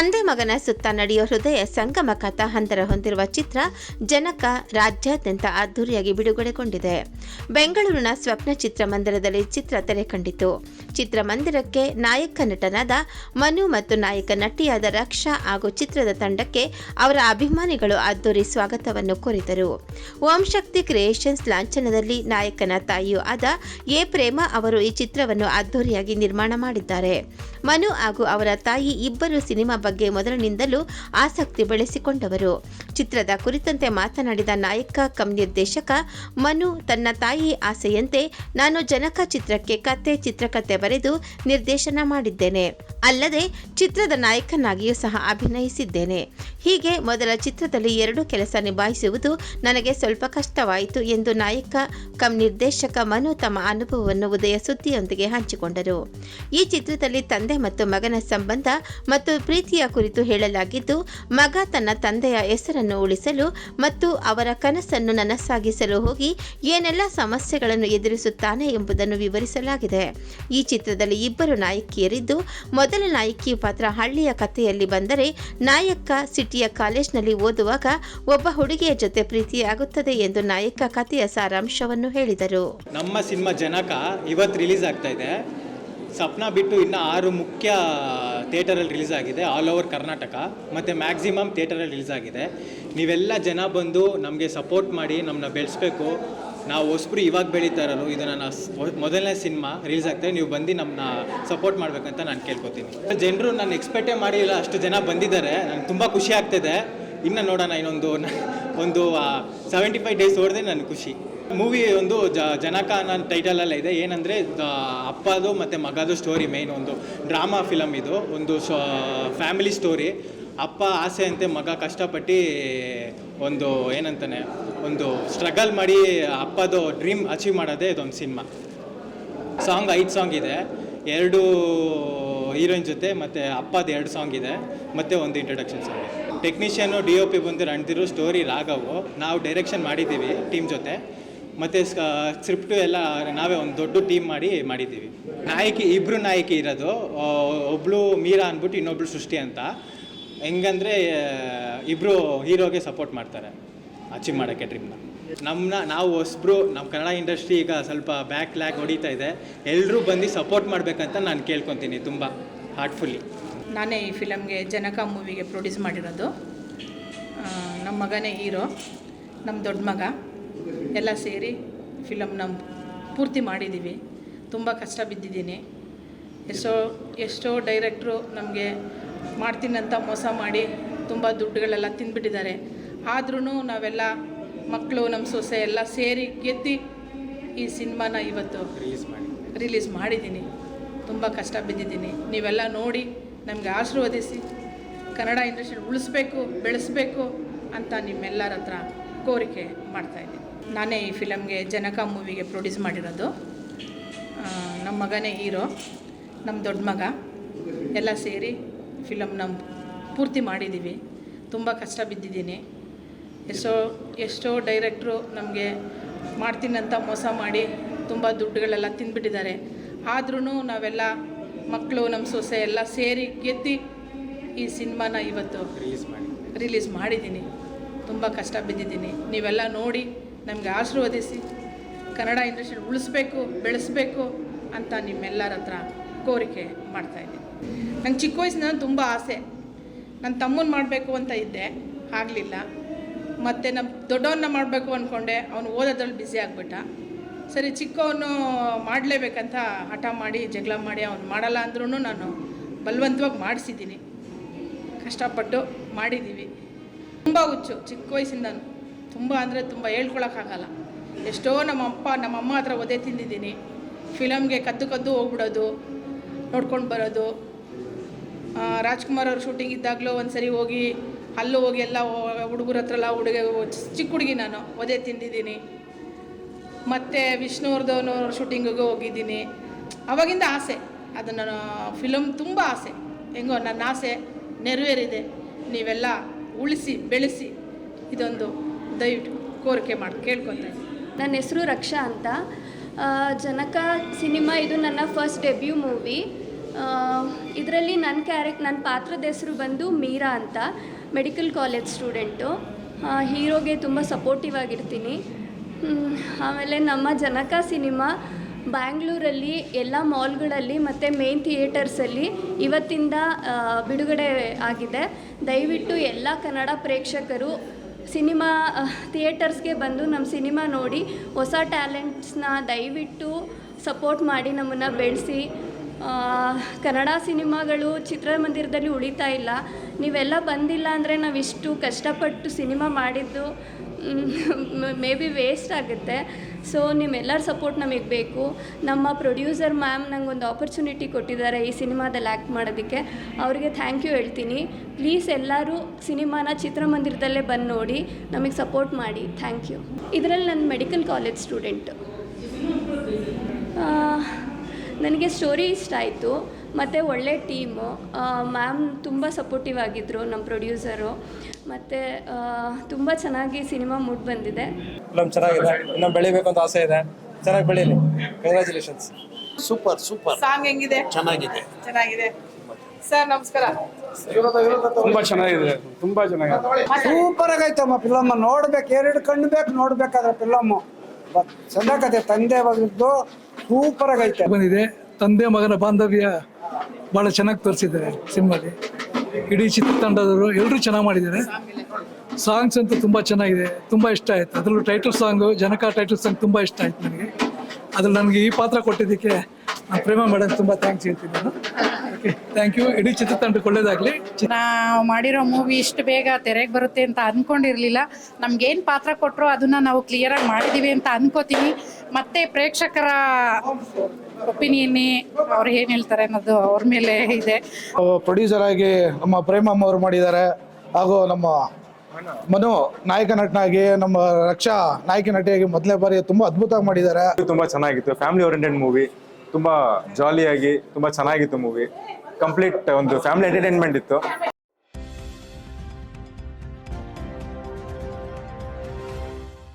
ತಂದೆ ಮಗನ ಸುತ್ತ ನಡೆಯೋ ಹೃದಯ ಸಂಗಮ ಕಥಾ ಹಂತರ ಹೊಂದಿರುವ ಚಿತ್ರ ಜನಕ ರಾಜ್ಯಾದ್ಯಂತ ಅದ್ದೂರಿಯಾಗಿ ಬಿಡುಗಡೆಗೊಂಡಿದೆ. ಬೆಂಗಳೂರಿನ ಸ್ವಪ್ನ ಚಿತ್ರಮಂದಿರದಲ್ಲಿ ಚಿತ್ರ ತೆರೆ ಕಂಡಿತು. ಚಿತ್ರಮಂದಿರಕ್ಕೆ ನಾಯಕ ನಟನಾದ ಮನು ಮತ್ತು ನಾಯಕ ನಟಿಯಾದ ರಕ್ಷಾ ಹಾಗೂ ಚಿತ್ರದ ತಂಡಕ್ಕೆ ಅವರ ಅಭಿಮಾನಿಗಳು ಅದ್ದೂರಿ ಸ್ವಾಗತವನ್ನು ಕೋರಿದರು. ಓಂ ಶಕ್ತಿ ಕ್ರಿಯೇಷನ್ಸ್ ಲಾಂಛನದಲ್ಲಿ ನಾಯಕನ ತಾಯಿಯೂ ಆದ ಎ ಪ್ರೇಮ ಅವರು ಈ ಚಿತ್ರವನ್ನು ಅದ್ದೂರಿಯಾಗಿ ನಿರ್ಮಾಣ ಮಾಡಿದ್ದಾರೆ. ಮನು ಹಾಗೂ ಅವರ ತಾಯಿ ಇಬ್ಬರು ಸಿನಿಮಾ ಬಗ್ಗೆ ಮೊದಲಿನಿಂದಲೂ ಆಸಕ್ತಿ ಬೆಳೆಸಿಕೊಂಡವರು. ಚಿತ್ರದ ಕುರಿತಂತೆ ಮಾತನಾಡಿದ ನಾಯಕ ಕಂ ನಿರ್ದೇಶಕ ಮನು ತನ್ನ ತಾಯಿ ಆಸೆಯಂತೆ ನಾನು ಜನಕ ಚಿತ್ರಕ್ಕೆ ಕತೆ ಚಿತ್ರಕಥೆ ಬರೆದು ನಿರ್ದೇಶನ ಮಾಡಿದ್ದೇನೆ. ಅಲ್ಲದೆ ಚಿತ್ರದ ನಾಯಕನಾಗಿಯೂ ಸಹ ಅಭಿನಯಿಸಿದ್ದೇನೆ. ಹೀಗೆ ಮೊದಲ ಚಿತ್ರದಲ್ಲಿ ಎರಡು ಕೆಲಸ ನಿಭಾಯಿಸುವುದು ನನಗೆ ಸ್ವಲ್ಪ ಕಷ್ಟವಾಯಿತು ಎಂದು ನಾಯಕ ಕಂ ನಿರ್ದೇಶಕ ಮನು ತಮ್ಮ ಅನುಭವವನ್ನು ಉದಯ ಸುದ್ದಿಯೊಂದಿಗೆ ಹಂಚಿಕೊಂಡರು. ಈ ಚಿತ್ರದಲ್ಲಿ ತಂದೆ ಮತ್ತು ಮಗನ ಸಂಬಂಧ ಮತ್ತು ಪ್ರೀತಿಯ ಕುರಿತು ಹೇಳಲಾಗಿದ್ದು, ಮಗ ತನ್ನ ತಂದೆಯ ಹೆಸರನ್ನು ಉಳಿಸಲು ಮತ್ತು ಅವರ ಕನಸನ್ನು ನನಸಾಗಿಸಲು ಹೋಗಿ ಏನೆಲ್ಲ ಸಮಸ್ಯೆಗಳನ್ನು ಎದುರಿಸುತ್ತಾನೆ ಎಂಬುದನ್ನು ವಿವರಿಸಲಾಗಿದೆ. ಈ ಚಿತ್ರದಲ್ಲಿ ಇಬ್ಬರು ನಾಯಕಿಯರಿದ್ದು, ಮೊದಲ ನಾಯಕಿ ಪಾತ್ರ ಹಳ್ಳಿಯ ಕಥೆಯಲ್ಲಿ ಬಂದರೆ ನಾಯಕ ಸಿಟಿಯ ಕಾಲೇಜ್ನಲ್ಲಿ ಓದುವಾಗ ಒಬ್ಬ ಹುಡುಗಿಯ ಜೊತೆ ಪ್ರೀತಿಯಾಗುತ್ತದೆ ಎಂದು ನಾಯಕ ಕಥೆಯ ಸಾರಾಂಶವನ್ನು ಹೇಳಿದರು. ನಮ್ಮ ಸಿನಿಮಾ ಜನಕ ಇವತ್ತು ರಿಲೀಸ್ ಆಗ್ತಾ ಇದೆ. ಸಪ್ನ ಬಿಟ್ಟು ಇನ್ನು ಆರು ಮುಖ್ಯ ಥಿಯೇಟರಲ್ಲಿ ರಿಲೀಸ್ ಆಗಿದೆ ಆಲ್ ಓವರ್ ಕರ್ನಾಟಕ ಮತ್ತು ಮ್ಯಾಕ್ಸಿಮಮ್ ಥಿಯೇಟರಲ್ಲಿ ರಿಲೀಸ್ ಆಗಿದೆ. ನೀವೆಲ್ಲ ಜನ ಬಂದು ನಮಗೆ ಸಪೋರ್ಟ್ ಮಾಡಿ ನಮ್ಮನ್ನ ಬೆಳೆಸ್ಬೇಕು. ನಾವು ಹೊಸಬ್ರು ಇವಾಗ ಬೆಳೀತಾ ಇದು ನನ್ನ ಮೊದಲನೇ ಸಿನಿಮಾ ರಿಲೀಸ್ ಆಗ್ತದೆ ನೀವು ಬಂದು ನಮ್ಮನ್ನ ಸಪೋರ್ಟ್ ಮಾಡಬೇಕಂತ ನಾನು ಕೇಳ್ಕೊತೀನಿ. ಜನರು ನಾನು ಎಕ್ಸ್ಪೆಕ್ಟೇ ಮಾಡಿಲ್ಲ, ಅಷ್ಟು ಜನ ಬಂದಿದ್ದಾರೆ ನನಗೆ ತುಂಬ ಖುಷಿ ಆಗ್ತಿದೆ. ಇನ್ನು ನೋಡೋಣ ಇನ್ನೊಂದು ಒಂದು ಸೆವೆಂಟಿ ಫೈವ್ ಡೇಸ್ ಹೊಡೆದ್ರೆ ನನಗೆ ಖುಷಿ. ಮೂವಿ ಒಂದು ಜ ಜನಕ ನನ್ನ ಟೈಟಲಲ್ಲ ಇದೆ. ಏನಂದರೆ ಅಪ್ಪದು ಮತ್ತು ಮಗದು ಸ್ಟೋರಿ ಮೇನ್ ಒಂದು ಡ್ರಾಮಾ ಫಿಲಮ್ ಇದು. ಒಂದು ಫ್ಯಾಮಿಲಿ ಸ್ಟೋರಿ ಅಪ್ಪ ಆಸೆ ಅಂತೆ ಮಗ ಕಷ್ಟಪಟ್ಟು ಒಂದು ಏನಂತಾನೆ, ಒಂದು ಸ್ಟ್ರಗಲ್ ಮಾಡಿ ಅಪ್ಪದು ಡ್ರೀಮ್ ಅಚೀವ್ ಮಾಡೋದೇ ಇದೊಂದು ಸಿನಿಮಾ ಸಾಂಗ್ ಐದು ಸಾಂಗ್ ಇದೆ. ಎರಡು ಹೀರೋಯಿನ್ ಜೊತೆ ಮತ್ತು ಅಪ್ಪದ ಎರಡು ಸಾಂಗ್ ಇದೆ. ಮತ್ತು ಒಂದು introduction song technician technician D O P ಬಂದು ರಣದಿರು ಸ್ಟೋರಿ ರಾಘವು. ನಾವು ಡೈರೆಕ್ಷನ್ ಮಾಡಿದ್ದೀವಿ ಟೀಮ್ ಜೊತೆ. ಮತ್ತು ಸ್ಕ್ರಿಪ್ಟು ಎಲ್ಲ ನಾವೇ ಒಂದು ದೊಡ್ಡ ಟೀಮ್ ಮಾಡಿ ಮಾಡಿದ್ದೀವಿ. ನಾಯಕಿ ಇಬ್ಬರು ನಾಯಕಿ ಇರೋದು. ಒಬ್ಬಳು ಮೀರಾ ಅಂದ್ಬಿಟ್ಟು ಇನ್ನೊಬ್ಳು ಸೃಷ್ಟಿ ಅಂತ. ಹೆಂಗಂದರೆ ಇಬ್ಬರು ಹೀರೋಗೆ ಸಪೋರ್ಟ್ ಮಾಡ್ತಾರೆ ಅಚೀವ್ ಮಾಡೋಕ್ಕೆ ಡ್ರೀಮ್ನ ನಮ್ಮನ್ನ ನಾವು ಹೊಸಬ್ರು ನಮ್ಮ ಕನ್ನಡ ಇಂಡಸ್ಟ್ರಿ ಈಗ ಸ್ವಲ್ಪ ಬ್ಯಾಕ್ ಲ್ಯಾಕ್ ಹೊಡಿತಾ ಇದೆ. ಎಲ್ಲರೂ ಬಂದು ಸಪೋರ್ಟ್ ಮಾಡಬೇಕಂತ ನಾನು ಕೇಳ್ಕೊತೀನಿ ತುಂಬ ಹಾರ್ಟ್ಫುಲ್ಲಿ ನಾನೇ ಈ ಫಿಲಮ್ಗೆ ಜನಕ ಮೂವಿಗೆ ಪ್ರೊಡ್ಯೂಸ್ ಮಾಡಿರೋದು. ನಮ್ಮ ಮಗನೇ ಹೀರೋ ನಮ್ಮ ದೊಡ್ಡ ಮಗ. ಎಲ್ಲ ಸೇರಿ ಫಿಲಮ್ನ ಪೂರ್ತಿ ಮಾಡಿದ್ದೀವಿ ತುಂಬ ಕಷ್ಟ ಬಿದ್ದಿದ್ದೀನಿ. ಎಷ್ಟೋ ಎಷ್ಟೋ ಡೈರೆಕ್ಟ್ರು ನಮಗೆ ಮಾಡ್ತೀನಂತ ಮೋಸ ಮಾಡಿ ತುಂಬ ದುಡ್ಡುಗಳೆಲ್ಲ ತಿಂದ್ಬಿಟ್ಟಿದ್ದಾರೆ. ಆದ್ರೂ ನಾವೆಲ್ಲ ಮಕ್ಕಳು ನಮ್ಮ ಸೊಸೆ ಎಲ್ಲ ಸೇರಿ ಗೆದ್ದಿ ಈ ಸಿನಿಮಾನ ಇವತ್ತು ರಿಲೀಸ್ ಮಾಡಿ ರಿಲೀಸ್ ಮಾಡಿದ್ದೀನಿ. ತುಂಬ ಕಷ್ಟ ಬಿದ್ದಿದ್ದೀನಿ. ನೀವೆಲ್ಲ ನೋಡಿ ನಮಗೆ ಆಶೀರ್ವದಿಸಿ ಕನ್ನಡ ಇಂಡಸ್ಟ್ರಿ ಉಳಿಸ್ಬೇಕು ಬೆಳೆಸ್ಬೇಕು ಅಂತ ನಿಮ್ಮೆಲ್ಲರ ಹತ್ರ ಕೋರಿಕೆ ಮಾಡ್ತಾಯಿದ್ದೀನಿ ನಾನೇ ಈ ಫಿಲಮ್ಗೆ ಜನಕ ಮೂವಿಗೆ ಪ್ರೊಡ್ಯೂಸ್ ಮಾಡಿರೋದು. ನಮ್ಮ ಮಗನೇ ಹೀರೋ ನಮ್ಮ ದೊಡ್ಡ ಮಗ. ಎಲ್ಲ ಸೇರಿ ಫಿಲಮ್ ನಮ್ಮ ಪೂರ್ತಿ ಮಾಡಿದ್ದೀವಿ ತುಂಬ ಕಷ್ಟ ಬಿದ್ದಿದ್ದೀನಿ. ಎಷ್ಟೋ ಎಷ್ಟೋ ಡೈರೆಕ್ಟ್ರು ನಮಗೆ ಮಾಡ್ತೀನಂತ ಮೋಸ ಮಾಡಿ ತುಂಬ ದುಡ್ಡುಗಳೆಲ್ಲ ತಿಂದ್ಬಿಟ್ಟಿದ್ದಾರೆ. ಆದ್ರೂ ನಾವೆಲ್ಲ ಮಕ್ಕಳು ನಮ್ಮ ಸೊಸೆ ಎಲ್ಲ ಸೇರಿ ಗೆದ್ದಿ ಈ ಸಿನಿಮಾನ ಇವತ್ತು ರಿಲೀಸ್ ಮಾಡಿ ರಿಲೀಸ್ ಮಾಡಿದ್ದೀನಿ. ತುಂಬ ಕಷ್ಟ ಬಿದ್ದಿದ್ದೀನಿ. ನೀವೆಲ್ಲ ನೋಡಿ ನಮಗೆ ಆಶೀರ್ವದಿಸಿ. ಕನ್ನಡ ಇಂಡಸ್ಟ್ರಿ ಉಳಿಸ್ಬೇಕು, ಬೆಳೆಸ್ಬೇಕು ಅಂತ ನಿಮ್ಮೆಲ್ಲರ ಹತ್ರ ಕೋರಿಕೆ ಮಾಡ್ತಾಯಿದ್ದೀನಿ ನಂಗೆ ಚಿಕ್ಕ ವಯಸ್ಸಿನ ತುಂಬ ಆಸೆ. ನನ್ನ ತಮ್ಮನ ಮಾಡಬೇಕು ಅಂತ ಇದ್ದೆ. ಆಗಲಿಲ್ಲ. ಮತ್ತು ನಮ್ಮ ದೊಡ್ಡವನ್ನ ಮಾಡಬೇಕು ಅಂದ್ಕೊಂಡೆ ಅವನು ಓದೋದ್ರಲ್ಲಿ ಬ್ಯುಸಿ ಆಗಿಬಿಟ್ಟ. ಸರಿ, ಚಿಕ್ಕವನು ಮಾಡಲೇಬೇಕಂತ ಹಠ ಮಾಡಿ, ಜಗಳ ಮಾಡಿ ಅವ್ನು ಮಾಡಲ್ಲ ಅಂದ್ರೂ ನಾನು ಬಲವಂತವಾಗಿ ಮಾಡಿಸಿದ್ದೀನಿ. ಕಷ್ಟಪಟ್ಟು ಮಾಡಿದ್ದೀವಿ ತುಂಬ ಹುಚ್ಚು. ಚಿಕ್ಕ ವಯಸ್ಸಿಂದನೂ. ತುಂಬ ಅಂದರೆ ತುಂಬ ಹೇಳ್ಕೊಳಕ್ಕಾಗಲ್ಲ. ಎಷ್ಟೋ ನಮ್ಮ ಅಪ್ಪ, ನಮ್ಮ ಅಮ್ಮ ಹತ್ರ ಒದೆ ತಿಂದಿದ್ದೀನಿ. ಫಿಲಮ್ಗೆ ಕದ್ದು ಕದ್ದು ಹೋಗ್ಬಿಡೋದು, ನೋಡ್ಕೊಂಡು ಬರೋದು. ರಾಜ್ಕುಮಾರ್ ಅವ್ರ ಶೂಟಿಂಗ್ ಇದ್ದಾಗಲೂ ಒಂದು ಸರಿ ಹೋಗಿ, ಅಲ್ಲೂ ಹೋಗಿ ಎಲ್ಲ ಹುಡುಗರ ಹತ್ರ ಎಲ್ಲ ಹುಡುಗ ಚಿಕ್ಕ ಹುಡುಗಿ ನಾನು, ಒದೆ ತಿಂದಿದ್ದೀನಿ. ಮತ್ತು ವಿಷ್ಣುವರ್ಧನ್ ಶೂಟಿಂಗಿಗೂ ಹೋಗಿದ್ದೀನಿ. ಅವಾಗಿಂದ ಆಸೆ. ಅದು ನನ್ನ ಫಿಲಮ್ ತುಂಬ ಆಸೆ. ಹೆಂಗೋ, ನನ್ನ ಆಸೆ ನೆರವೇರಿದೆ. ನೀವೆಲ್ಲ ಉಳಿಸಿ, ಬೆಳೆಸಿ, ಇದೊಂದು ದಯವಿಟ್ಟು ಕೋರಿಕೆ ಮಾಡಿ, ಕೇಳ್ಕೊತಾ ನನ್ನ ಹೆಸರು ರಕ್ಷಾ ಅಂತ. ಜನಕ ಸಿನಿಮಾ, ಇದು ನನ್ನ ಫಸ್ಟ್ ಡೆಬ್ಯೂ ಮೂವಿ ಇದರಲ್ಲಿ ನನ್ನ ಕ್ಯಾರೆಕ್ಟ್ ನನ್ನ ಪಾತ್ರದ ಹೆಸರು ಬಂದು ಮೀರಾ ಅಂತ ಮೆಡಿಕಲ್ ಕಾಲೇಜ್ ಸ್ಟೂಡೆಂಟು ಹೀರೋಗೆ ತುಂಬ ಸಪೋರ್ಟಿವ್ ಆಗಿರ್ತೀನಿ. ಆಮೇಲೆ ನಮ್ಮ ಜನಕ ಸಿನಿಮಾ ಬ್ಯಾಂಗ್ಳೂರಲ್ಲಿ, ಎಲ್ಲ ಮಾಲ್ಗಳಲ್ಲಿ ಮತ್ತು ಮೇನ್ ಥಿಯೇಟರ್ಸಲ್ಲಿ ಇವತ್ತಿಂದ ಬಿಡುಗಡೆ ಆಗಿದೆ. ದಯವಿಟ್ಟು ಎಲ್ಲ ಕನ್ನಡ ಪ್ರೇಕ್ಷಕರು ಸಿನಿಮಾ ಥಿಯೇಟರ್ಸ್ಗೆ ಬಂದು ನಮ್ಮ ಸಿನಿಮಾ ನೋಡಿ ಹೊಸ ಟ್ಯಾಲೆಂಟ್ಸ್ನ ದಯವಿಟ್ಟು ಸಪೋರ್ಟ್ ಮಾಡಿ ನಮ್ಮನ್ನು ಬೆಳೆಸಿ. ಕನ್ನಡ ಸಿನಿಮಾಗಳು ಚಿತ್ರಮಂದಿರದಲ್ಲಿ ಉಳಿತಾ ಇಲ್ಲ. ನೀವೆಲ್ಲ ಬಂದಿಲ್ಲ ಅಂದರೆ ನಾವಿಷ್ಟು ಕಷ್ಟಪಟ್ಟು ಸಿನಿಮಾ ಮಾಡಿದ್ದು ಮೇ ಬಿ ವೇಸ್ಟ್ ಆಗುತ್ತೆ. ಸೊ ನಿಮ್ಮೆಲ್ಲರ ಸಪೋರ್ಟ್ ನಮಗೆ ಬೇಕು. ನಮ್ಮ ಪ್ರೊಡ್ಯೂಸರ್ ಮ್ಯಾಮ್ ನಂಗೆ ಒಂದು ಆಪರ್ಚುನಿಟಿ ಕೊಟ್ಟಿದ್ದಾರೆ ಈ ಸಿನಿಮಾದಲ್ಲಿ ಆ್ಯಕ್ಟ್ ಮಾಡೋದಕ್ಕೆ. ಅವರಿಗೆ ಥ್ಯಾಂಕ್ ಯು ಹೇಳ್ತೀನಿ. ಪ್ಲೀಸ್ ಎಲ್ಲರೂ ಸಿನಿಮಾನ ಚಿತ್ರಮಂದಿರದಲ್ಲೇ ಬಂದು ನೋಡಿ, ನಮಗೆ ಸಪೋರ್ಟ್ ಮಾಡಿ. ಥ್ಯಾಂಕ್ ಯು ಇದರಲ್ಲಿ ನನ್ನ ಮೆಡಿಕಲ್ ಕಾಲೇಜ್ ಸ್ಟೂಡೆಂಟು ನನಗೆ ಸ್ಟೋರಿ ಇಷ್ಟ ಆಯಿತು. ಮತ್ತು ಒಳ್ಳೆ ಟೀಮು. ಮ್ಯಾಮ್ ತುಂಬ ಸಪೋರ್ಟಿವ್ ಆಗಿದ್ದರು ನಮ್ಮ ಪ್ರೊಡ್ಯೂಸರು. ಮತ್ತು ತುಂಬ ಚೆನ್ನಾಗಿ ಸಿನಿಮಾ ಮೂಡ್ ಬಂದಿದೆ. ಫಿಲಮ್ ಚೆನ್ನಾಗಿದೆ. ಇನ್ನೂ ಬೆಳಿಬೇಕು ಅಂತ ಆಸೆ ಇದೆ. ಚೆನ್ನಾಗಿ ಬೆಳೀಲಿ. Congratulations super super. ಸಾಂಗ್ ಹೆಂಗಿದೆ? ಚೆನ್ನಾಗಿದೆ. ಚೆನ್ನಾಗಿದೆ. ಸರ್ ನಮಸ್ಕಾರ. ತುಂಬಾ ಚೆನ್ನಾಗಿದೆ. ತುಂಬಾ ಚೆನ್ನಾಗಿದೆ. ಸೂಪರ್ ಆಗೈತಮ್ಮ ಫಿಲಮ್. ನೋಡ್ಬೇಕು ಎರಡು ಕಣ್ಣು ಬೇಕು ನೋಡ್ಬೇಕಾದ್ರೆ ಫಿಲಮ್. ಚೆನ್ನಾಗದೆ. ತಂದೆ ಬಗ್ಗಿದ್ದು ಸೂಪರ್ ಆಗೈತೆ. ಬಂದಿದೆ? ತಂದೆ ಮಗನ ಬಾಂಧವ್ಯ ಬಹಳ ಚೆನ್ನಾಗಿ ತೋರಿಸಿದ್ದಾರೆ ಸಿನಿಮಾಲಿ. ಇಡೀ ಚಿತ್ರತಂಡದವರು ಎಲ್ಲರೂ ಚೆನ್ನಾಗಿ ಮಾಡಿದ್ದಾರೆ. ಸಾಂಗ್ಸ್ ಅಂತೂ ತುಂಬ ಚೆನ್ನಾಗಿದೆ. ತುಂಬ ಇಷ್ಟ ಆಯ್ತು. ಅದರಲ್ಲೂ ಟೈಟಲ್ ಸಾಂಗು ಜನಕ ಟೈಟಲ್ ಸಾಂಗ್ ತುಂಬ ಇಷ್ಟ ಆಯ್ತು ನನಗೆ. ಅದ್ರಲ್ಲಿ ನನಗೆ ಈ ಪಾತ್ರ ಕೊಟ್ಟಿದ್ದಕ್ಕೆ ನಾನು ಪ್ರೇಮ ಮೇಡಮ್ ತುಂಬ ಥ್ಯಾಂಕ್ಸ್ ಹೇಳ್ತೀನಿ ನಾನು. ಥ್ಯಾಂಕ್ ಯು ಇಡೀ ಚಿತ್ರತಂಡಕ್ಕೆ ಒಳ್ಳೇದಾಗ್ಲಿ. ನಾವು ಮಾಡಿರೋ ಮೂವಿ ಇಷ್ಟು ಬೇಗ ತೆರೆಗೆ ಬರುತ್ತೆ ಅಂತ ಅನ್ಕೊಂಡಿರ್ಲಿಲ್ಲ. ನಮ್ಗೇನು ಪಾತ್ರ ಕೊಟ್ಟರು ಅದನ್ನ ನಾವು ಕ್ಲಿಯರ್ ಆಗಿ ಮಾಡಿದೀವಿ ಅಂತ ಅನ್ಕೋತೀನಿ. ಮತ್ತೆ ಪ್ರೇಕ್ಷಕರ ಒಪಿನಿಯನ್ ಅವ್ರು ಏನ್ ಹೇಳ್ತಾರೆ ಅನ್ನೋದು ಅವ್ರ ಮೇಲೆ ಇದೆ. ಪ್ರೊಡ್ಯೂಸರ್ ಆಗಿ ನಮ್ಮ ಪ್ರೇಮಮ್ಮ ಅವರು ಮಾಡಿದ್ದಾರೆ. ಹಾಗೂ ನಮ್ಮ ಮನು ನಾಯಕ ನಟನಾಗಿ ನಮ್ಮ ರಕ್ಷಾ ನಾಯಕ ನಟಿಯಾಗಿ ಮೊದಲನೇ ಬಾರಿ ತುಂಬಾ ಅದ್ಭುತವಾಗಿ ಮಾಡಿದ್ದಾರೆ. ತುಂಬಾ ಚೆನ್ನಾಗಿತ್ತು. ಫ್ಯಾಮಿಲಿ ಓರಿಯಂಟೆಡ್ ಮೂವಿ ತುಂಬಾ ಜಾಲಿಯಾಗಿ ತುಂಬಾ ಚೆನ್ನಾಗಿತ್ತು ಮೂವಿ ಕಂಪ್ಲೀಟ್ ಒಂದು ಫ್ಯಾಮಿಲಿ ಎಂಟರ್ಟೈನ್ಮೆಂಟ್ ಇತ್ತು.